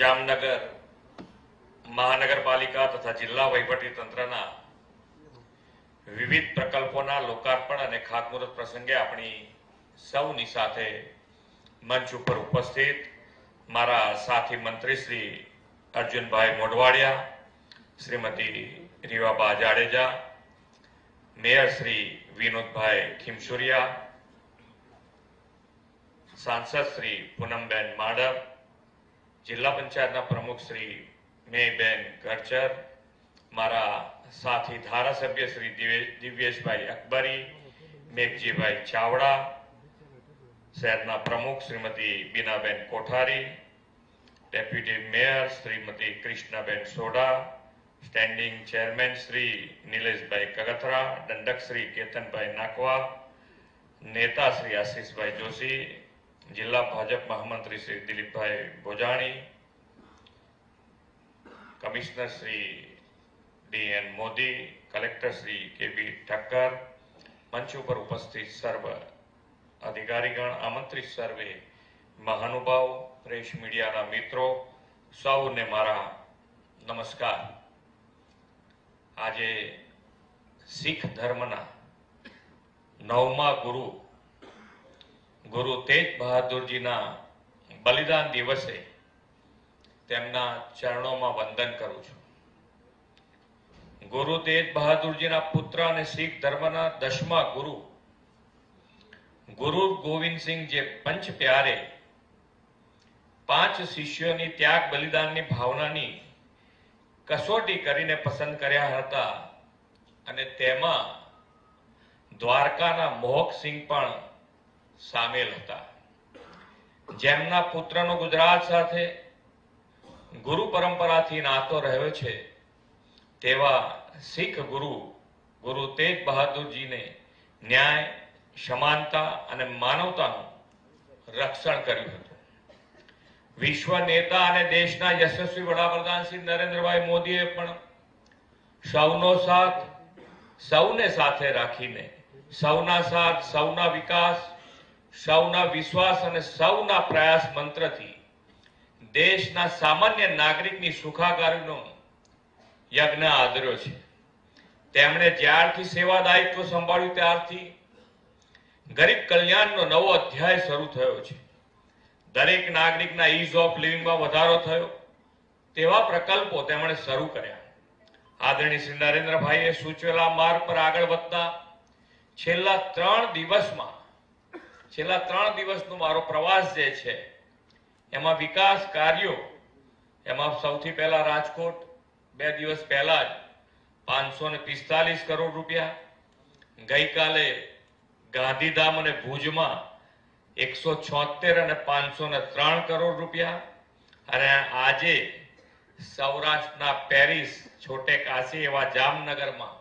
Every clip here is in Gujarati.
જામનગર મહાનગરપાલિકા તથા જિલ્લા તંત્રના વિવિધ પ્રકલ્પોના લોકાર્પણ અને ખાતમુહૂર્ત પ્રસંગે આપણી સૌની સાથે મંચ ઉપર ઉપસ્થિત મારા સાથી મંત્રી શ્રી અર્જુનભાઈ મોઢવાડિયા, શ્રીમતી રીવાબા જાડેજા, મેયર શ્રી વિનોદભાઈ ખીમસુરિયા, સાંસદ શ્રી પૂનમબેન માડર જિલ્લા પંચાયતના પ્રમુખ શ્રી મેયબેન ગરચર, મારા સાથી ધારાસભ્ય શ્રી દિવે- દિવ્યેશભાઈ અકબરી, મેઘજીભાઈ ચાવડા, શહેરના પ્રમુખ Shrimati Binaben Kothari, deputy mayor Shrimati Krishnaben Sodha, standing chairman Shri Nileshbhai Kagathara, દંડક શ્રી કેતનભાઈ નાકવા, નેતા શ્રી આશીષભાઈ જોશી જિલ્લા ભાજપ મહામંત્રી Shri Dilipbhai Bhojani, commissioner Shri D N Modi, collector Shri K B Thakkar, મંચ ઉપર ઉપસ્થિત સર્વ અધિકારીગણ, આમંત્રિત સર્વે મહાનુભાવ, પ્રેસ મીડિયાના મિત્રો, સૌને મારા નમસ્કાર. આજે શીખ ધર્મના નવમા ગુરુ ગુરુ તેજ બહાદુરજીના બલિદાન દિવસે તેમના ચરણોમાં વંદન કરું છું. ગુરુ તેજ બહાદુરજીના પુત્ર અને શીખ ધર્મના દસમા ગુરુ ગુરુ ગોવિંદસિંહ જે પંચ પ્યારે પાંચ શિષ્યોની ત્યાગ બલિદાનની ભાવનાની કસોટી કરીને પસંદ કર્યા હતા અને તેમાં દ્વારકાના મોહકસિંહ પણ સામેલ હતા. જેમના પુત્રનો ગુજરાત સાથે ગુરુ પરંપરાથી નાતો રહ્યો છે, તેવા શીખ ગુરુ ગુરુ તેજ બહાદુરજીને ન્યાય, સમાનતા અને માનવતાનું રક્ષણ કર્યું હતું. વિશ્વ નેતા અને દેશના યશસ્વી વડાપ્રધાન શ્રી નરેન્દ્રભાઈ મોદીએ પણ સૌનો સાથ સૌને સાથે રાખીને, સૌના સાથ, સૌના વિકાસ સૌના વિશ્વાસ અને સૌના પ્રયાસ મંત્રથી દેશના સામાન્ય નાગરિકની સુખાકારીનો યજ્ઞ આદર્યો છે. તેમણે જ્યારથી સેવા દાયિત્વ સંભાળ્યું ત્યારથી ગરીબ કલ્યાણનો નવો અધ્યાય શરૂ થયો છે. દરેક નાગરિકના ઇઝ ઓફ લિવિંગમાં વધારો થયો. તેવા પ્રકલ્પો તેમણે શરૂ કર્યા. આદરણીય શ્રી નરેન્દ્રભાઈએ સૂચવેલા માર્ગ પર આગળ વધતા છેલ્લા ત્રણ દિવસમાં છેલ્લા ત્રણ દિવસનો મારો પ્રવાસ જે છે, એમાં વિકાસ કાર્યો, એમાં સૌથી પહેલા રાજકોટ, બે દિવસ પહેલા જ પાંચસો પિસ્તાલીસ કરોડ રૂપિયા, ગઈકાલે ગાંધીધામ અને ભુજમાં એકસો છોતેર અને પાંચસો ત્રણ કરોડ રૂપિયા, અને આજે સૌરાષ્ટ્રના પેરિસ છોટે કાશી એવા જામનગરમાં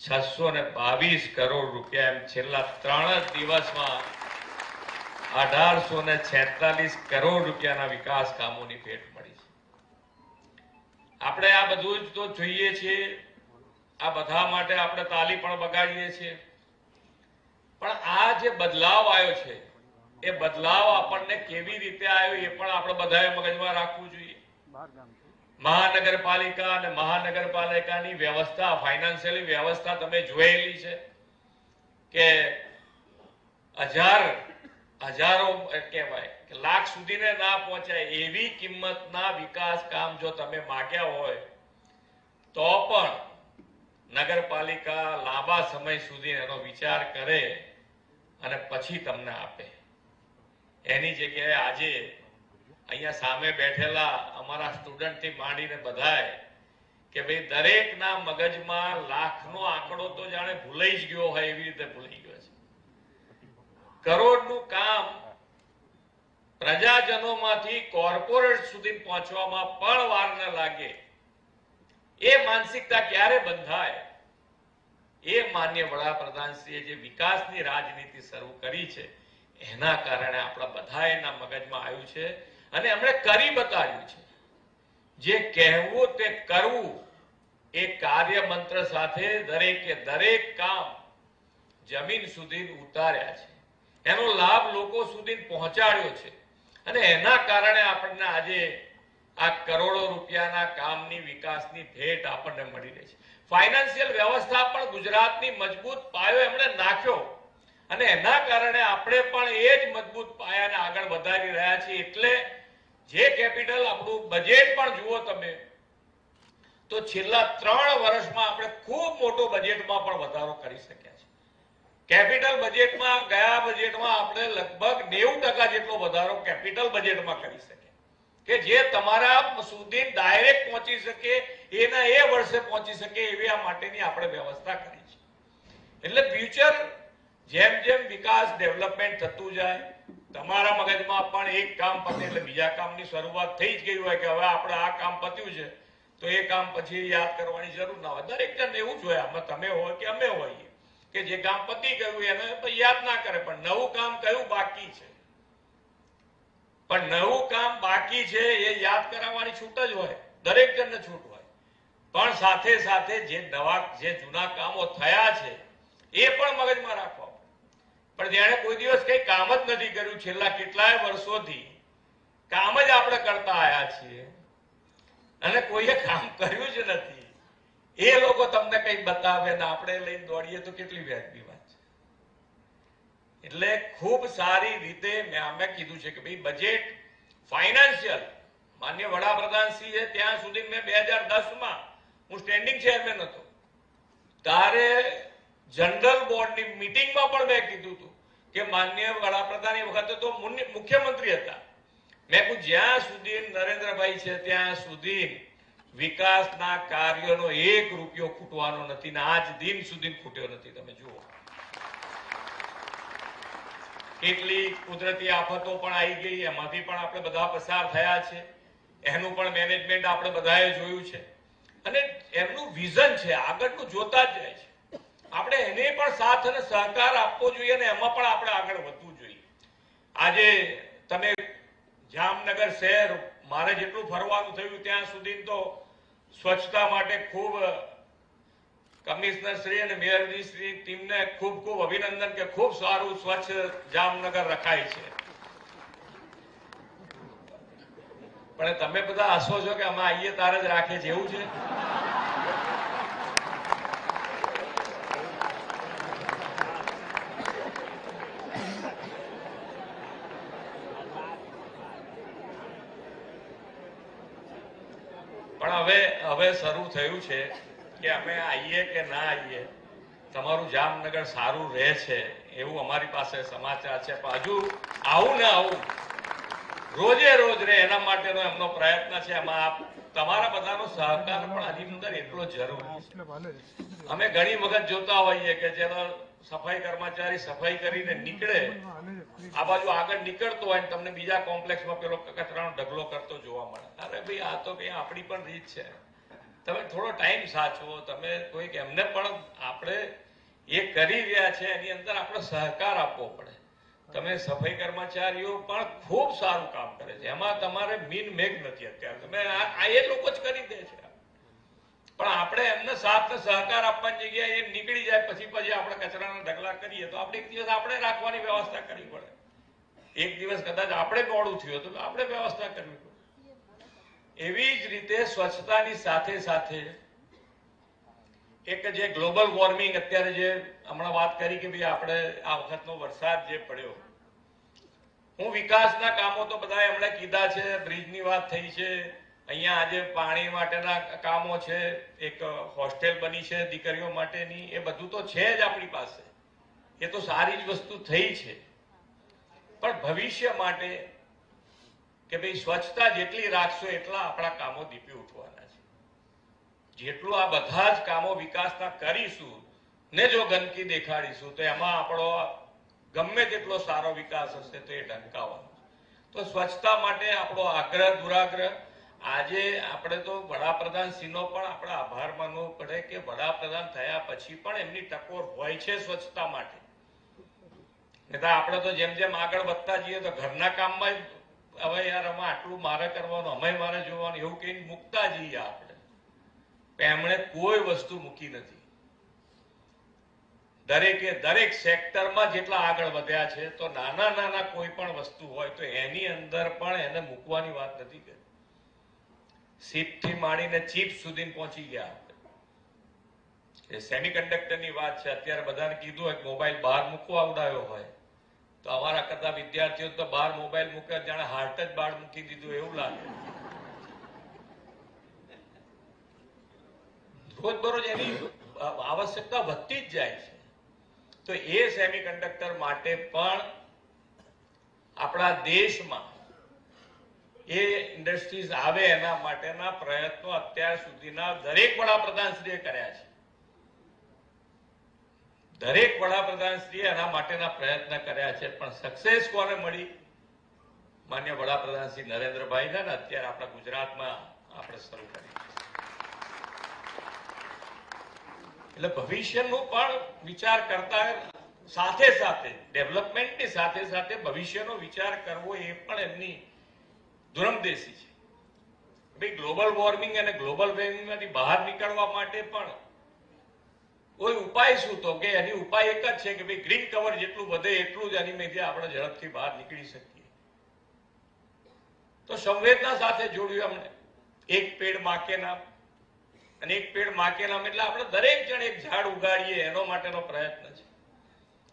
છસો ને બાવીસ કરોડ રૂપિયા એમ છેલ્લા ત્રણ જ દિવસમાં અઢારસો ને છેતાલીસ કરોડ રૂપિયાના વિકાસ કામોની ભેટ મળી છે. આપણે આ બધું જ તો જોઈએ છીએ. આ બધા માટે આપણે તાલી પણ બગાડીએ છીએ. પણ આ જે બદલાવ આવ્યો છે, એ બદલાવ આપણને કેવી રીતે આવ્યો એ પણ આપણે બધાએ મગજમાં રાખવું જોઈએ. મહાનગરપાલિકા અને મહાનગરપાલિકાની વ્યવસ્થા ફાઇનાન્શિયલ વ્યવસ્થા તમે જોયેલી છે કે હજાર હજારો કહેવાય કે લાખ સુધીને ના પહોંચાય એવી કિંમતના વિકાસ કામ જો તમે માગ્યા હોય, તો પણ નગરપાલિકા લાંબા સમય સુધી એનો વિચાર કરે અને પછી તમને આપે. એની જગ્યાએ આજે અહીંયા સામે બેઠેલા અમારા સ્ટુડન્ટથી માંડીને બધાએ કે ભાઈ દરેકના મગજમાં લાખનો આંકડો તો જાણે ભૂલાઈ જ ગયો હોય એવી રીતે ભૂલાઈ ગયો કરોડનું કામ પ્રજાજનોમાંથી કોર્પોરેટ સુધી પહોંચવામાં પણ વાર ન લાગે. એ માનસિકતા ક્યારે બંધાય? એ માન્ય વડાપ્રધાનશ્રીએ જે વિકાસની રાજનીતિ શરૂ કરી છે, એના કારણે આપણા બધા એના મગજમાં આવ્યું છે અને એમણે કરી બતાવ્યું છે. જે કહેવું તે કરવું એ કાર્ય મંત્ર સાથે દરેકે દરેક કામ જમીન સુધી ઉતાર્યા છે. એનો લાભ લોકો સુધી પહોંચાડ્યો છે. અને એના કારણે આપણને આજે આ કરોડો રૂપિયાના કામની વિકાસની ભેટ આપણને મળી રહી છે. ફાઇનાન્શિયલ વ્યવસ્થા પણ ગુજરાતની મજબૂત પાયો એમણે નાખ્યો. અને એના કારણે આપણે પણ એ જ મજબૂત પાયાને આગળ વધારી રહ્યા છીએ. એટલે જે કેપિટલ આપણું બજેટ પણ જુઓ તમે, તો છેલ્લા ત્રણ વર્ષમાં આપણે ખૂબ મોટો બજેટમાં પણ વધારો કરી શક્યા. કેપિટલ બજેટમાં, ગયા બજેટમાં આપણે લગભગ નેવું ટકા જેટલો વધારો કેપિટલ બજેટમાં કરી શક્યા કે જે તમારા સુધી ડાયરેક્ટ પહોંચી શકે, એના એ વર્ષે પહોંચી શકે એવી આ માટેની આપણે વ્યવસ્થા કરી છે. એટલે ફ્યુચર જેમ જેમ વિકાસ ડેવલપમેન્ટ થતું જાય, તમારા મગજમાં પણ એક કામ પતે એટલે બીજા કામની શરૂઆત થઈ જ ગઈ હોય કે હવે આપણે આ કામ પત્યું છે, તો એ કામ પછી યાદ કરવાની જરૂર ના હોય. દરેક જણ એવું જ હોય, આમાં તમે હોય કે અમે હોઈએ. કે જે કામ પતી ગયું એને યાદ ના કરે, પણ નવું કામ કયું બાકી છે? પણ નવું કામ બાકી છે એ યાદ કરાવવાની છૂટ જ હોય, દરેક જણને છૂટ હોય. પણ સાથે સાથે જે નવા, જે જૂના કામો થયા છે, એ પણ મગજમાં રાખવા પણ જેણે કોઈ દિવસ કઈ કામ જ નથી કર્યું, છેલ્લા કેટલાય વર્ષોથી કામ જ આપણે કરતા આયા છીએ. અને કોઈએ કામ કર્યું જ નથી. એ લોકો તમને કઈ બતાવે ને આપણે લઈને દોડીએ તો કેટલી વ્યાજબી વાત છે. એટલે ખૂબ સારી રીતે મેં અમે કીધું છે કે ભાઈ બજેટ ફાઇનાન્શિયલ માન્ય વડાપ્રધાન ત્યાં સુધી મેં બે હજાર દસમાં હું સ્ટેન્ડિંગ ચેરમેન હતો. ત્યારે જનરલ બોર્ડની મિટિંગમાં પણ મેં કીધું હતું કે માન્ય વડાપ્રધાન એ વખતે તો મુખ્યમંત્રી હતા. મેં કહું જ્યાં સુધી નરેન્દ્રભાઈ છે ત્યાં સુધી વિકાસના કાર્યનો એક રૂપિયો ખૂટવાનો નથી ને આજ દિન સુધી ખૂટ્યો નથી, તમે જુઓ. કેટલી કુદરતી આફતો પણ આવી ગઈ, એમાંથી પણ આપણે બધા પસાર થયા છે. એનું પણ મેનેજમેન્ટ આપણે બધાએ જોયું છે. અને એમનું વિઝન છે, આગળનું જોતા જ જાય છે. આપણે એને પણ સાથ અને સહકાર આપવો જોઈએ અને એમાં પણ આપણે આગળ વધવું જોઈએ. આજે તમે જામનગર શહેર, મારે જેટલું ફરવાનું થયું ત્યાં સુધી તો સ્વચ્છતા માટે ખૂબ કમિશનર શ્રી અને મેયરજી શ્રી ટીમને ખૂબ ખૂબ અભિનંદન કે ખૂબ સારું સ્વચ્છ જામનગર રખાય છે. પણ તમે બધા હસો છો કે અમે આઈએ તારે જ રાખે છે, એવું છે? પણ હવે હવે શરૂ થયું છે કે અમે આવીએ કે ના આવીએ તમારું જામનગર સારું રહે છે એવું અમારી પાસે સમાચાર છે. પણ હજુ આવું ને આવું રોજે રોજ રહે એના માટેનો એમનો પ્રયત્ન છે. એમાં આપ તમારા બધાનો સહકાર પણ આની અંદર એટલો જરૂરી છે. અમે ઘણી વખત જોતા હોઈએ કે જેનો સફાઈ કર્મચારી સફાઈ કરીને નીકળે આ બાજુ આગળ નીકળતો હોય તમને બીજા કોમ્પ્લેક્સમાં પેલો કચરાનો ઢગલો કરતો જોવા મળે. અરે ભાઈ, આ તો કઈ આપણી પણ રીત છે. તમે થોડો ટાઈમ સાચવો. તમે કોઈક એમને પણ આપણે એ કરી રહ્યા છે, એની અંદર આપણે સહકાર આપવો પડે. તમે સફાઈ કર્મચારીઓ પણ ખૂબ સારું કામ કરે છે. એમાં તમારે મીન મેઘ નથી અત્યારે. તમે આ એ લોકો જ કરી દે છે. પણ આપણે એમને સાથ સહકાર આપવાની જગ્યાએ એ નીકળી જાય, પછી પછી આપણે કચરાના ઢગલા કરીએ, તો આપણે એક દિવસ આપણે રાખવાની વ્યવસ્થા કરવી પડે. એક દિવસ કદાચ આપણે મોડું થયું તો આપણે વ્યવસ્થા કરવી પડે. એવી જ રીતે સ્વચ્છતાની સાથે સાથે એક જે ગ્લોબલ વોર્મિંગ અત્યારે જે હમણાં વાત કરી કે ભાઈ આપણે આ વખતનો વરસાદ જે પડ્યો, હું વિકાસના કામો તો બધા એમણે કીધા છે, બ્રિજની વાત થઈ છે અહીંયા આજે પાણી માટેના કામો છે, એક હોસ્ટેલ બની છે દીકરીઓ માટેની, એ બધું તો છે જ આપણી પાસે. એ તો સારી જ વસ્તુ થઈ છે. પણ ભવિષ્ય માટે કે ભાઈ સ્વચ્છતા જેટલી રાખશો એટલા આપણા કામો દીપી ઉઠવાના છે. જેટલું આ બધા જ કામો વિકાસના કરીશું ને જો ગંદકી દેખાડીશું, તો એમાં આપણો ગમે તેટલો સારો વિકાસ હશે તો એ ઢંકાવાનો. તો સ્વચ્છતા માટે આપણો આગ્રહ, દુરાગ્રહ આજે આપણે તો વડાપ્રધાન સિંહનો પણ આપણે આભાર માનવો પડે કે વડાપ્રધાન થયા પછી પણ એમની ટકોર હોય છે સ્વચ્છતા માટે. તો આપણે તો જેમ જેમ આગળ વધતા જઈએ તો ઘરના કામમાં હવે યાર અમે આટલું મારે કરવાનું, અમે મારે જોવાનું, એવું કહીને મૂકતા જઈએ આપણે. એમણે કોઈ વસ્તુ મૂકી નથી. દરેકે દરેક સેક્ટરમાં જેટલા આગળ વધ્યા છે, તો નાના નાના કોઈ પણ વસ્તુ હોય તો એની અંદર પણ એને મૂકવાની વાત નથી કરી સીપથી માંડીને ચીપ સુધી પહોંચી ગયા એ સેમિકન્ડક્ટરની વાત છે. અત્યારે બધાને કીધું હોય મોબાઈલ બહાર મૂકવા આવડાયો હોય. તો અમારા કરતા વિદ્યાર્થીઓ તો બહાર મોબાઈલ મૂકે જાણે હાર્ટ જ બહાર મૂકી દીધું એવું લાગે. રોજબરોજ એની આવશ્યકતા વધતી જ જાય છે. તો એ સેમિકન્ડક્ટર માટે પણ આપણા દેશમાં એ ઇન્ડસ્ટ્રીઝ આવે એના માટેના પ્રયત્નો અત્યાર સુધીના દરેક વડાપ્રધાનશ્રીએ કર્યા છે. દરેક વડાપ્રધાનશ્રીએ એના માટેના પ્રયત્ન કર્યા છે, પણ સક્સેસ કોને મળી? માન્ય વડાપ્રધાન શ્રી નરેન્દ્રભાઈ ને અત્યારે આપણા ગુજરાતમાં આપણે શરૂ કરી એટલે ભવિષ્યનું પણ વિચાર કરતા સાથે સાથે ડેવલપમેન્ટની સાથે સાથે ભવિષ્યનો વિચાર કરવો એ પણ એમની દુરમદેશી છે. ભાઈ ગ્લોબલ વોર્મિંગ અને ગ્લોબલ વોર્મિંગમાંથી બહાર નીકળવા માટે પણ કોઈ ઉપાય શું તો કે એની ઉપાય એક જ છે કે ભાઈ ગ્રીન કવર જેટલું વધે એટલું જ એની મેથી આપણે ઝડપથી બહાર નીકળી શકીએ. તો સંવેદના સાથે જોડ્યું અમને એક પેડ માકે નામ અને એક પેડ માકે નામ એટલે આપણે દરેક જણ એક ઝાડ ઉગાડીએ એનો માટેનો પ્રયત્ન છે.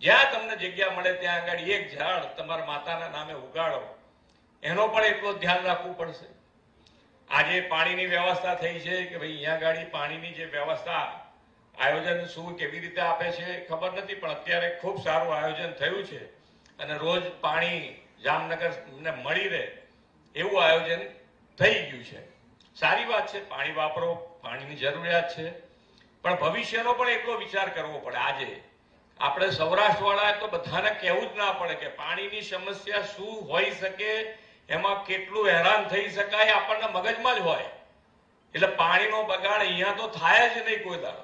જ્યાં તમને જગ્યા મળે ત્યાં આગળ એક ઝાડ તમારા માતાના નામે ઉગાડો. એનો પણ એટલું ધ્યાન રાખવું પડશે. આજે પાણીની વ્યવસ્થા થઈ છે કે ભાઈ અહીંયા ગાડી પાણીની જે વ્યવસ્થા આયોજન શું કેવી રીતે આપે છે ખબર નથી, પણ અત્યારે ખૂબ સારું આયોજન થયું છે અને રોજ પાણી જામનગર ને મળી રહે એવું આયોજન થઈ ગયું છે. સારી વાત છે, પાણી વાપરો, પાણીની જરૂરિયાત છે, પણ ભવિષ્યનો પણ એટલો વિચાર કરવો પડે. આજે આપણે સૌરાષ્ટ્ર વાળા તો બધાને કહેવું જ ના પડે કે પાણીની સમસ્યા શું હોઈ શકે એમાં કેટલું હેરાન થઈ શકાય આપણને મગજમાં જ હોય. એટલે પાણીનો બગાડ અહીંયા તો થાય જ નહીં કોઈ દાડો.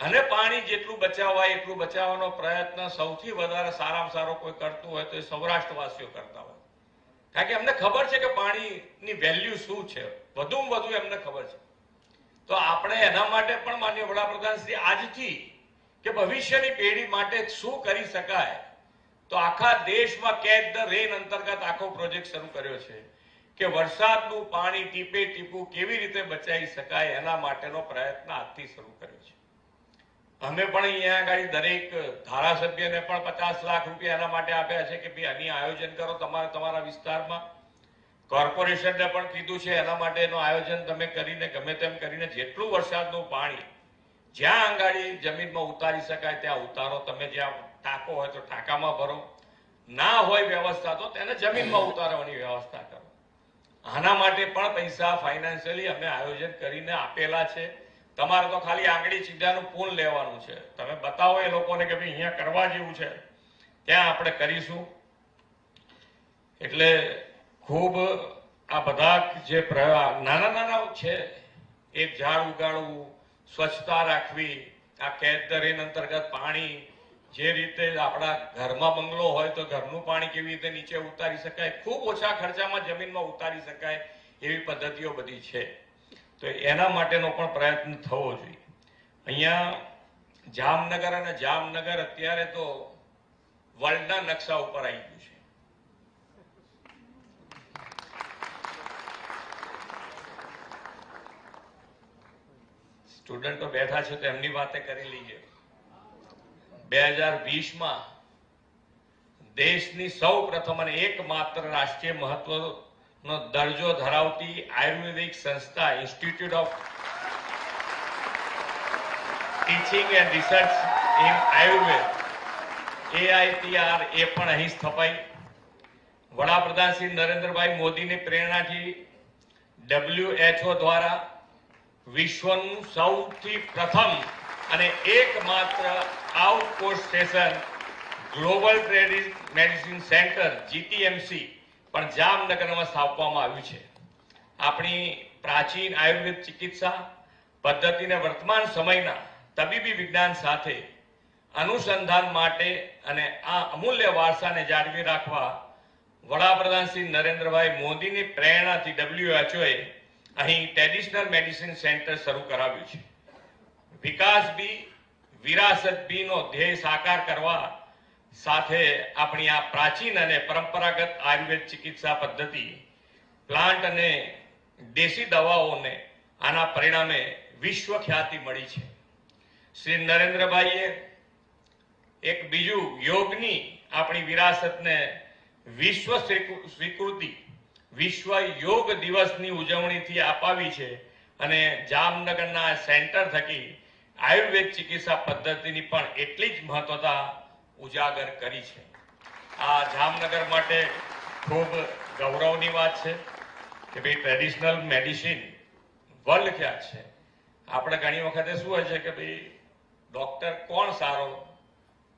અને પાણી જેટલું બચાવાય, એટલું બચાવવાનો પ્રયત્ન સૌથી વધારે સારામાં સારો કોઈ કરતું હોય તો એ સૌરાષ્ટ્રવાસીઓ કરતા હોય. કારણ કે એમને ખબર છે કે પાણીની વેલ્યુ શું છે. વધુમાં વધુ એમને ખબર છે. તો આપણે એના માટે પણ માન્ય વડાપ્રધાન શ્રી આજથી કે ભવિષ્યની પેઢી માટે શું કરી શકાય? તો આખા દેશમાં કેચ ધ રેન અંતર્ગત આખો પ્રોજેક્ટ શરૂ કર્યો છે કે વરસાદનું પાણી ટીપે ટીપું કેવી રીતે બચાવી શકાય એના માટેનો પ્રયત્ન આજથી શરૂ કર્યો છે. અમે પણ અહીંયા આગળ દરેક ધારાસભ્યને પણ પચાસ લાખ રૂપિયા એના માટે આપ્યા છે કે ભાઈ આની આયોજન કરો તમારે તમારા વિસ્તારમાં. કોર્પોરેશનને પણ કીધું છે એના માટેનું આયોજન તમે કરીને, ગમે તેમ કરીને જેટલું વરસાદનું પાણી જ્યાં આંગાડી જમીનમાં ઉતારી શકાય ત્યાં ઉતારો, તમે જ્યાં ટાંકો હોય તો ટાંકામાં ભરો. ના હોય વ્યવસ્થા તો તેને જમીનમાં ઉતારવાની વ્યવસ્થા કરો. આના માટે પણ પૈસા ફાઇનાન્શિયલી અમે આયોજન કરીને આપેલા છે. તમારે તો ખાલી આંગળી ચીડાનું પૂન લેવાનું છે. તમે બતાવો એ લોકોને કે ભાઈ અહીંયા કરવા જેવું છે. ત્યાં આપણે કરીશું. એટલે ખૂબ આ બધા જે પ્રયાસ નાના નાના છે, એક ઝાડ ઉગાડવું, સ્વચ્છતા રાખવી, આ કેદ ધ અંતર્ગત પાણી જે રીતે આપણા ઘરમાં બંગલો હોય તો ઘરનું પાણી કેવી રીતે નીચે ઉતારી શકાય, ખૂબ ઓછા ખર્ચામાં જમીનમાં ઉતારી શકાય એવી પદ્ધતિઓ બધી છે. તો એના માટેનો પણ પ્રયત્ન થવો જોઈએ. અહીંયા જામનગર અને જામનગર અત્યારે તો વર્લ્ડના નકશા ઉપર આવી ગયું છે. સ્ટુડન્ટો બેઠા છે તો એમની વાતે કરી લઈએ. બે હજાર વીસમાં દેશની સૌ પ્રથમ અને એકમાત્ર રાષ્ટ્રીય મહત્વનો દરજ્જો ધરાવતી આયુર્વેદિક સંસ્થા institute of teaching and research in Ayurveda AITR એ પણ અહીં સ્થપાઈ. વડાપ્રધાન શ્રી નરેન્દ્રભાઈ મોદીની પ્રેરણાથી ડબલ્યુએચઓ દ્વારા વિશ્વનું સૌથી પ્રથમ અને એકમાત્ર outpost station global trading medicine centre, GTMC, પણ જામનગરમાં સ્થાપવામાં આવ્યું છે. આપણી પ્રાચીન આયુર્વેદ ચિકિત્સા પદ્ધતિને વર્તમાન સમયના તબીબી વિજ્ઞાન સાથે અનુસંધાન માટે અને આ અમૂલ્ય વારસાને જાળવી રાખવા વડાપ્રધાન શ્રી નરેન્દ્રભાઈ મોદીની પ્રેરણાથી ડબ્લ્યુએચઓએ અહીં ટ્રેડિશનલ મેડિસિન સેન્ટર શરૂ કરાવ્યું છે. વિકાસ બી વિરાસત બી નો ધ્યેય સાકાર કરવા સાથે આપણી આ પ્રાચીન અને પરંપરાગત આયુર્વેદ ચિકિત્સા પદ્ધતિ, પ્લાન્ટ અને દેશી દવાઓને આના પરિણામે વિશ્વ ખ્યાતિ મળી છે. શ્રી નરેન્દ્રભાઈએ એક બીજું યોગની આપણી વિરાસતને વિશ્વ સ્વીકૃ- સ્વીકૃતિ, વિશ્વ યોગ દિવસની ઉજવણીથી અપાવી છે અને જામનગરના સેન્ટર થકી આયુર્વેદ ચિકિત્સા પદ્ધતિની પણ એટલી જ મહત્વતા ઉજાગર કરી છે. આ જામનગર માટે ખૂબ ગૌરવની વાત છે કે ભાઈ ટ્રેડિશનલ મેડિસિન વર્લ્ડ ખ્યાત છે? આપણે ઘણી વખતે શું હોય છે કે ભાઈ ડોક્ટર કોણ સારો?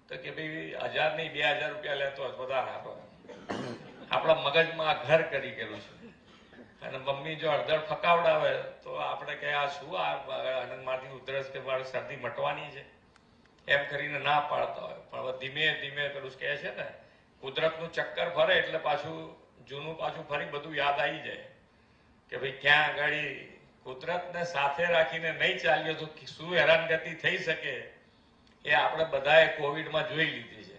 તો કે ભાઈ હજાર નહીં, બે હજાર રૂપિયા લેતો વધારે સારો આપણા મગજમાં ઘર કરી ગયેલું છે. અને મમ્મી જો હળદર ફકાવડાવે તો આપણે કહે, આ શું? આ આનંદમાંથી ઉધરસ કે મારે શરદી મટવાની છે? એમ કરીને ના પાડતા હોય. પણ ધીમે ધીમે પેલું કહે છે ને, કુદરતનું ચક્કર ફરે એટલે પાછું જૂનું પાછું ફરી બધું યાદ આવી જાય. કે ભાઈ ક્યાં આગળ કુદરતને સાથે રાખીને નહીં ચાલ્યો તો શું હેરાનગતિ થઈ શકે એ આપણે બધાએ કોવિડમાં જોઈ લીધી છે.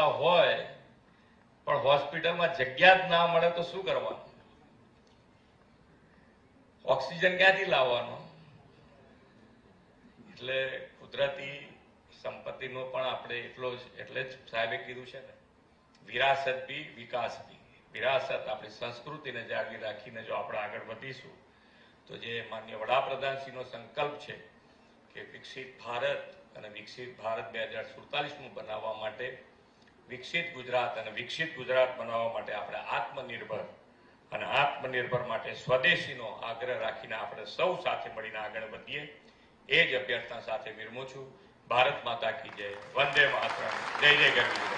હોય પણ હોસ્પિટલમાં જગ્યા જ ના મળે તો શું કરવાનું? ઓક્સિજન ક્યાંથી લાવવાનો? એટલે કુદરતી સંપત્તિનો પણ આપણે એટલો જ, એટલે જ સાહેબે કીધું છે ને, વિરાસત બી વિકાસ બી. વિરાસત આપણી સંસ્કૃતિને જાળવી રાખીને જો આપણે આગળ વધીશું, તો જે માન્ય વડાપ્રધાનશ્રીનો સંકલ્પ છે કે વિકસિત ભારત અને વિકસિત ભારત બે હજાર સુડતાલીસનું બનાવવા માટે વિકસિત ગુજરાત અને વિકસિત ગુજરાત બનાવવા માટે આપણે આત્મનિર્ભર અને આત્મનિર્ભર માટે સ્વદેશીનો આગ્રહ રાખીને આપણે સૌ સાથે મળીને આગળ વધીએ. એ જ અભ્યર્થના સાથે વિરમું છું. ભારત માતા કી જય. વંદે માતરમ. જય જય ગરવી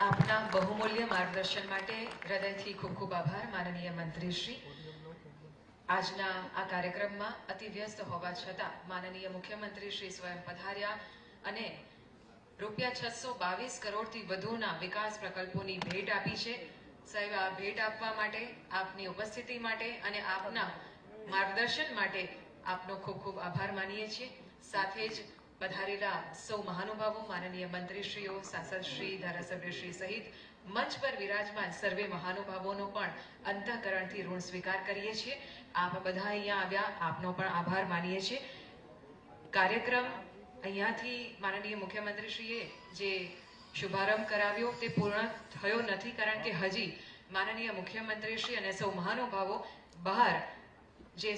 આપના બહુમૂલ્ય માર્ગદર્શન માટે હૃદયથી ખૂબ ખૂબ આભાર. માનનીય મંત્રીશ્રી આજના આ કાર્યક્રમમાં અતિ વ્યસ્ત હોવા છતાં માનનીય મુખ્યમંત્રી શ્રી સ્વયં પધાર્યા અને રૂપિયા છસો બાવીસ કરોડથી વધુના વિકાસ પ્રકલ્પોની ભેટ આપી છે. સાહેબ, આ ભેટ આપવા માટે, આપની ઉપસ્થિતિ માટે અને આપના માર્ગદર્શન માટે આપનો ખૂબ ખૂબ આભાર માનીએ છીએ. સાથે જ પધારેલા સૌ મહાનુભાવો, માનનીય મંત્રીશ્રીઓ, સાંસદશ્રી, ધારાસભ્યશ્રી સહિત મંચ પર વિરાજમાન સર્વે મહાનુભાવોનો પણ અંતઃકરણથી ઋણ સ્વીકાર કરીએ છીએ. આપ બધા અહીંયા આવ્યા, આપનો પણ આભાર માનીએ છીએ. કાર્યક્રમ અહીંયાથી માનનીય મુખ્યમંત્રીશ્રીએ જે શુભારંભ કરાવ્યો તે પૂર્ણ થયો નથી કારણ કે હજી માનનીય મુખ્યમંત્રીશ્રી અને સૌ મહાનુભાવો બહાર